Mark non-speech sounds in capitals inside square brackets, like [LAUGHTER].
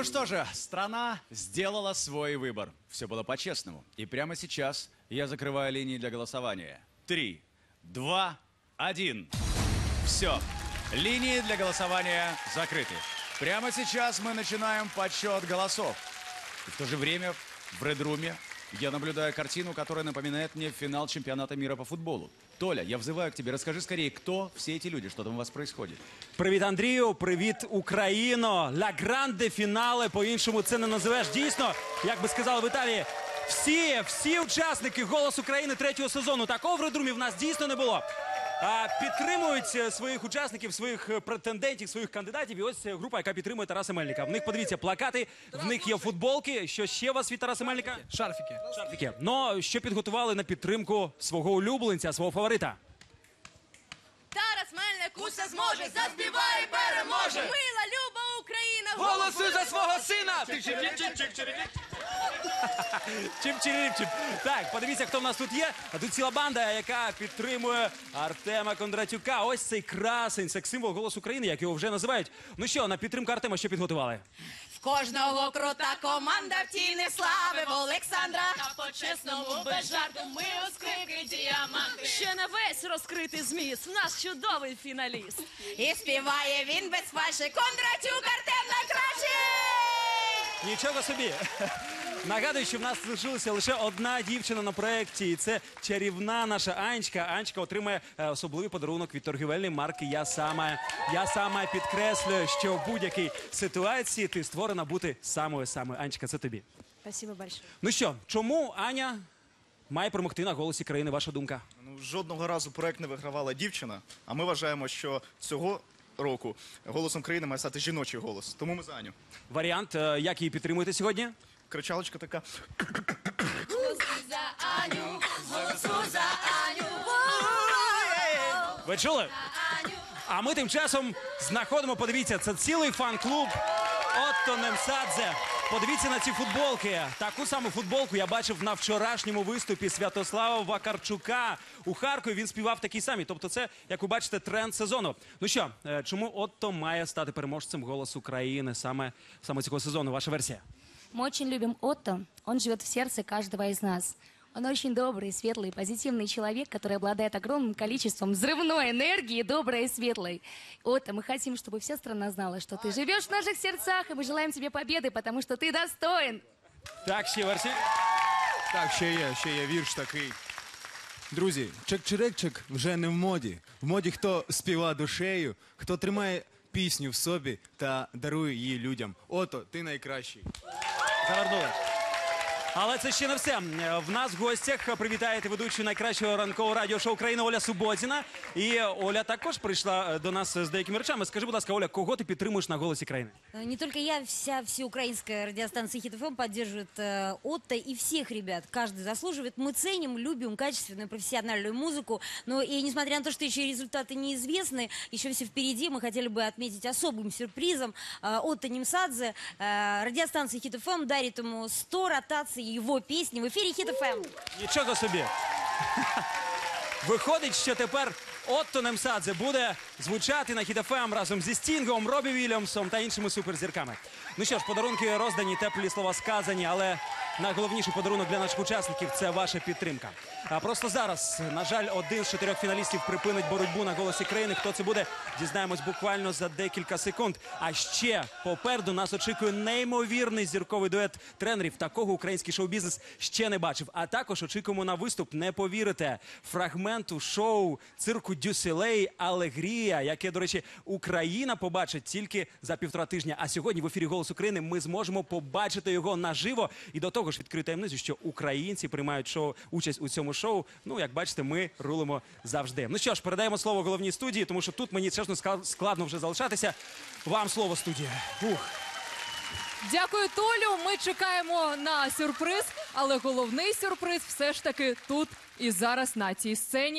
Ну что же, страна сделала свой выбор. Все было по-честному. И прямо сейчас я закрываю линии для голосования. Три, два, один. Все. Линии для голосования закрыты. Прямо сейчас мы начинаем подсчет голосов. И в то же время в Редруме я наблюдаю картину, которая напоминает мне финал чемпионата мира по футболу. Толя, я взываю к тебе, расскажи скорее, кто все эти люди, что там у вас происходит. Привіт, Андрію, привіт, Україно! Ла гранде фінале, по-іншому це не називеш. Дійсно, як би сказали в Італії, всі, всі учасники «Голос України» третього сезону. Такого в Редрумі в нас дійсно не було. А, підтримують е, своїх учасників, своїх е, претендентів, своїх кандидатів. І ось е, група, яка підтримує Тараса Мельника. В них подивіться плакати, в них є футболки. Що ще у вас від Тараса Мельника? Шарфіки. Шарфіки. Ну, що підготували на підтримку свого улюбленця, свого фаворита? Тарас Мельник усе зможе, заспіває, переможе. Мила, люба Україна, Голосуй за свого сина! Чим-чиріп-чим. Так, подивіться, хто в нас тут є. А тут ціла банда, яка підтримує Артема Кондратюка. Ось цей красень, секс-символ голос України, як його вже називають. Ну що, на підтримку Артема що підготували? В кожного крута команда в тіні слави в Олександра. А по-чесному, без жарту, ми у скрипки діаманти. Ще не весь розкритий зміст. В нас чудовий фіналіст. І співає він без фальши. Кондратюк Артем! Нічого собі. Нагадую, що в нас залишилася лише одна дівчина на проєкті, і це чарівна наша Анечка. Анечка отримає е, особливий подарунок від торгівельної марки Я сама. Я сама підкреслюю, що в будь-якій ситуації ти створена бути самою самою. Анечка, це тобі. Спасибо большое. Ну що, чому Аня має перемогти на голосі країни? Ваша думка? Ну, жодного разу проект не вигравала дівчина, а ми вважаємо, що цього року голосом країни має стати жіночий голос. Тому ми за Аню. Варіант, е, як її підтримуєте сьогодні? Кричалочка така. Ви чули? А ми тим часом знаходимо, подивіться, це цілий фан-клуб Отто Немсадзе. Подивіться на ці футболки. Таку саму футболку я бачив на вчорашньому виступі Святослава Вакарчука у Харкові. Він співав такий самий. Тобто, це, як ви бачите, тренд сезону. Ну що, е, чому Отто має стати переможцем голос України саме, саме цього сезону? Ваша версія? Мы очень любим Отто. Он живет в сердце каждого из нас. Он очень добрый, светлый, позитивный человек, который обладает огромным количеством взрывной энергии, доброй и светлой. Отто, мы хотим, чтобы вся страна знала, что ты живешь в наших сердцах, и мы желаем тебе победы, потому что ты достоин. Так, ще версія. Так, ще є, ще є вірш такий. Друзі, чек-черекчик вже не в моді. В моді хто співа душею, хто тримає пісню в собі та дарує її людям. Ото, ти найкращий. Завернули. Але це ще не все. Е, В нас в гостях привітаєте ведучу найкращого ранкового радіошоу України Оля Суботіна. І Оля також прийшла е, до нас з деякими речами. Скажи, будь ласка, Оля, кого ти підтримуєш на голосі країни? Э, Не только я, вся всеукраинская радиостанция Хит ФМ поддерживает э, Отто и всех ребят. Каждый заслуживает. Мы ценим, любим качественную профессиональную музыку. Но и несмотря на то, что еще результаты неизвестны, еще все впереди, мы хотели бы отметить особым сюрпризом э, Отто Немсадзе. Э, радиостанция Хит ФМ дарит ему 100 ротаций его песни в эфире Хит ФМ. Нічого собі. [LAUGHS] Виходить, що тепер Отто Немсадзе буде звучати на Хіт-ФМ разом зі Стінгом, Робі Вільямсом та іншими суперзірками. Ну що ж, подарунки роздані, теплі слова сказані, але найголовніший подарунок для наших учасників це ваша підтримка. А просто зараз, на жаль, один з чотирьох фіналістів припинить боротьбу на голосі країни. Хто це буде, дізнаємось буквально за декілька секунд. А ще попереду нас очікує неймовірний зірковий дует тренерів. Такого український шоу-бізнес ще не бачив. А також очікуємо на виступ. Не повірите фрагменту шоу цирку Дюсілей Алегрія, яке, до речі, Україна побачить тільки за півтора тижня. А сьогодні в ефірі Голос України ми зможемо побачити його наживо. І до того ж відкрию таємницю, що українці приймають шоу участь у цьому шоу. Ну, як бачите, ми рулимо завжди. Ну що ж, передаємо слово головній студії, тому що тут мені чесно складно вже залишатися. Вам слово студія. Ух. Дякую, Толю. Ми чекаємо на сюрприз, але головний сюрприз все ж таки тут і зараз на цій сцені.